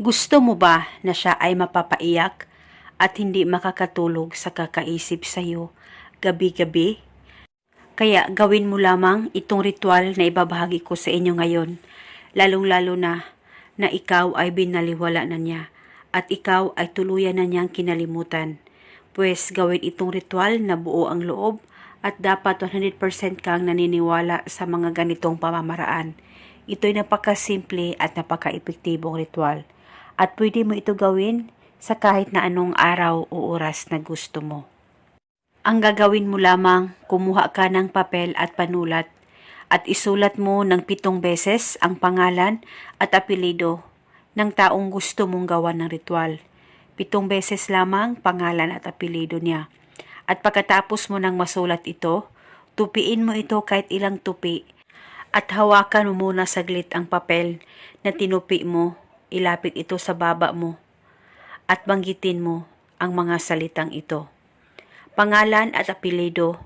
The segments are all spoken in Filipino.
Gusto mo ba na siya ay mapapaiyak at hindi makakatulog sa kakaisip sa iyo gabi-gabi? Kaya gawin mo lamang itong ritual na ibabahagi ko sa inyo ngayon, lalong-lalo na na ikaw ay binaliwala na niya at ikaw ay tuluyan na niyang kinalimutan. Pues gawin itong ritual na buo ang loob at dapat 100% kang naniniwala sa mga ganitong pamamaraan. Ito'y napakasimple at napaka-epektibong ritual at pwede mo ito gawin sa kahit na anong araw o oras na gusto mo. Ang gagawin mo lamang, kumuha ka ng papel at panulat at isulat mo ng pitong beses ang pangalan at apelido ng taong gusto mong gawan ng ritual. Pitong beses lamang pangalan at apelido niya. At pagkatapos mo nang masulat ito, tupiin mo ito kahit ilang tupi at hawakan mo muna saglit ang papel na tinupi mo, ilapit ito sa baba mo at banggitin mo ang mga salitang ito. Pangalan at apelido,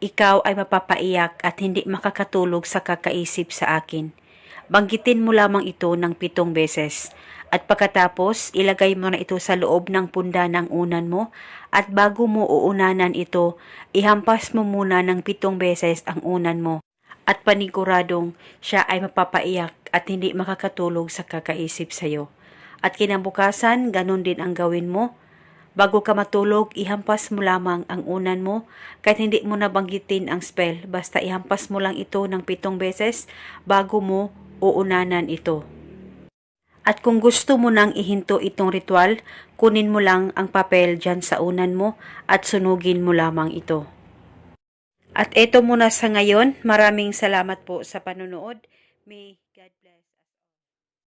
ikaw ay mapapaiyak at hindi makakatulog sa kakaisip sa akin. Banggitin mo lamang ito ng pitong beses at pagkatapos ilagay mo na ito sa loob ng punda ng unan mo at bago mo uunanan ito, ihampas mo muna ng pitong beses ang unan mo at paniguradong siya ay mapapaiyak at hindi makakatulog sa kakaisip sa iyo. At kinabukasan, ganun din ang gawin mo. Bago ka matulog, ihampas mo lamang ang unan mo kahit hindi mo nabanggitin ang spell. Basta ihampas mo lang ito ng pitong beses bago mo uunanan ito. At kung gusto mo nang ihinto itong ritual, kunin mo lang ang papel dyan sa unan mo at sunugin mo lamang ito. At eto muna sa ngayon. Maraming salamat po sa panonood. May God bless.